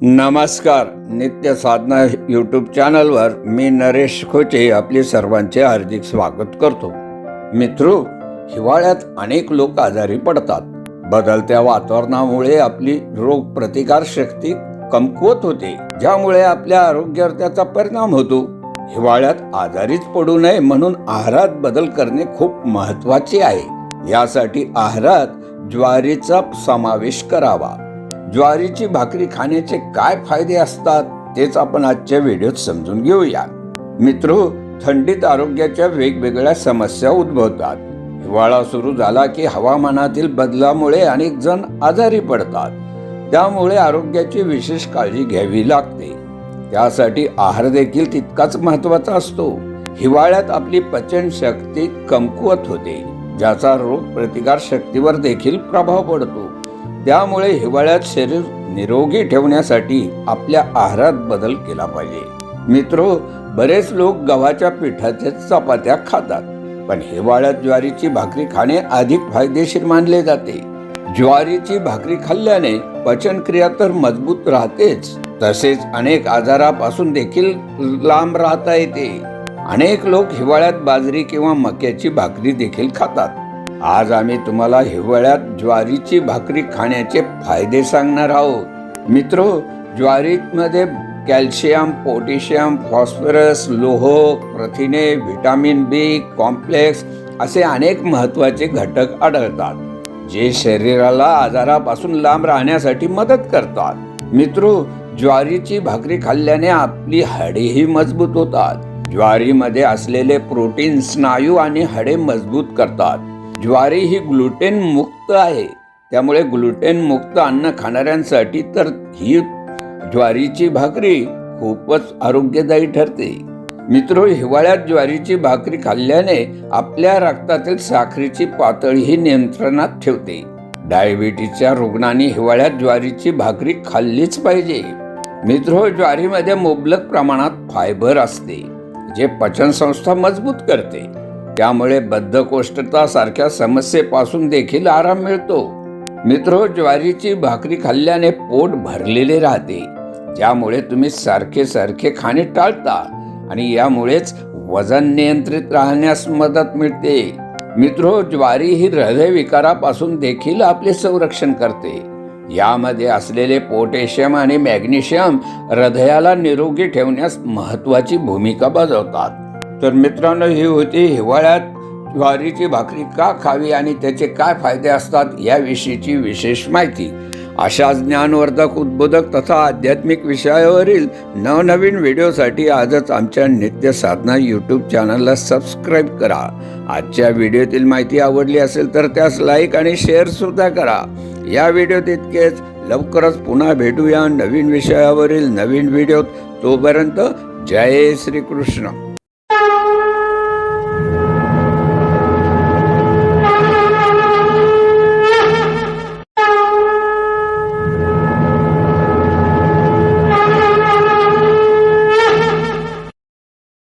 नमस्कार. नित्य साधना यूट्यूब चॅनलवर मी नरेश खोचे आपले सर्वांचे हार्दिक स्वागत करतो. मित्रो हिवाळ्यात अनेक लोक आजारी पडतात. बदलत्या वातावरणामुळे आपली रोग प्रतिकार शक्ती कमकुवत होते ज्यामुळे आपल्या आरोग्यावर त्याचा परिणाम होतो. हिवाळ्यात आजारीच पडू नये म्हणून आहारात बदल करणे खूप महत्त्वाचे आहे. यासाठी आहारात ज्वारीचा समावेश करावा. ज्वारीची भाकरी खाण्याचे काय फायदे असतात तेच आपण आजच्या व्हिडिओत समजून घेऊया. मित्र थंडीत आरोग्याच्या वेगवेगळ्या समस्या उद्भवतात. हिवाळा सुरू झाला की हवामानातील बदलामुळे अनेक जण आजारी पडतात. त्यामुळे आरोग्याची विशेष काळजी घ्यावी लागते. त्यासाठी आहार देखील तितकाच महत्त्वाचा असतो. हिवाळ्यात आपली पचन शक्ती कमकुवत होते ज्याचा रोग प्रतिकार शक्तीवर देखील प्रभाव पडतो. त्यामुळे हिवाळ्यात शरीर निरोगी ठेवण्यासाठी आपल्या आहारात बदल केला पाहिजे. मित्रो बरेच लोक गव्हाच्या पिठाच्या चपात्या खातात पण हिवाळ्यात ज्वारीची भाकरी खाणे अधिक फायदेशीर मानले जाते. ज्वारीची भाकरी खाल्ल्याने पचनक्रिया तर मजबूत राहतेच तसेच अनेक आजारापासून देखील लांब राहता येते. अनेक लोक हिवाळ्यात बाजरी किंवा मक्याची भाकरी देखील खातात. आज आम्ही तुम्हाला हिवाळ्यात ज्वारीची भाकरी खाण्याचे फायदे सांगणार आहोत. मित्र ज्वारीमध्ये कॅल्शियम पोटॅशियम फॉस्फरस लोह प्रथिने व्हिटॅमिन बी कॉम्प्लेक्स असे अनेक महत्त्वाचे घटक आढळतात जे शरीराला आजारापासून लांब राहण्यासाठी मदत करतात. मित्र ज्वारीची भाकरी खाल्ल्याने आपली हाडेही मजबूत होतात. ज्वारीमध्ये असलेले प्रोटीन स्नायू आणि हाडे मजबूत करतात. ज्वारी ही ग्लुटेन मुक्त आहे. त्यामुळे ग्लुटेन मुक्त अन्न खाणाऱ्यांसाठी तर ही ज्वारीची भाकरी खूपच आरोग्यदायी ठरते. मित्रो हिवाळ्यात ज्वारीची भाकरी खाल्ल्याने आपल्या रक्तातील साखरेची पातळीही नियंत्रणात ठेवते. डायबिटीसच्या रुग्णांनी हिवाळ्यात ज्वारीची भाकरी खाल्लीच पाहिजे. मित्रो ज्वारीमध्ये मुबलक प्रमाणात फायबर असते जे पचनसंस्था मजबूत करते. त्यामुळे बद्धकोष्ठता सारख्या समस्येपासून देखील आराम मिळतो. मित्र ज्वारीची भाकरी खाल्ल्याने पोट भरलेले राहते. ज्यामुळे तुम्ही सारखे सारखे खाणे टाळता आणि यामुळेच वजन नियंत्रित राहण्यास मदत मिळते. मित्रो ज्वारी ही हृदयविकारापासून देखील आपले संरक्षण करते. यामध्ये असलेले पोटॅशियम आणि मॅग्नेशियम हृदयाला निरोगी ठेवण्यास महत्वाची भूमिका बजावतात. तर मित्रांनो ही होती हिवाळ्यात ज्वारीची भाकरी का खावी आणि त्याचे काय फायदे असतात याविषयीची विशेष माहिती. अशा ज्ञानवर्धक उद्बोधक तथा आध्यात्मिक विषयावरील नवनवीन व्हिडिओसाठी आजच आमच्या नित्य साधना यूट्यूब चॅनलला सबस्क्राईब करा. आजच्या व्हिडिओतील माहिती आवडली असेल तर त्यास लाईक आणि शेअर सुद्धा करा. या व्हिडिओत इतकेच. लवकरच पुन्हा भेटूया नवीन विषयावरील नवीन व्हिडिओत. तोपर्यंत जय श्रीकृष्ण.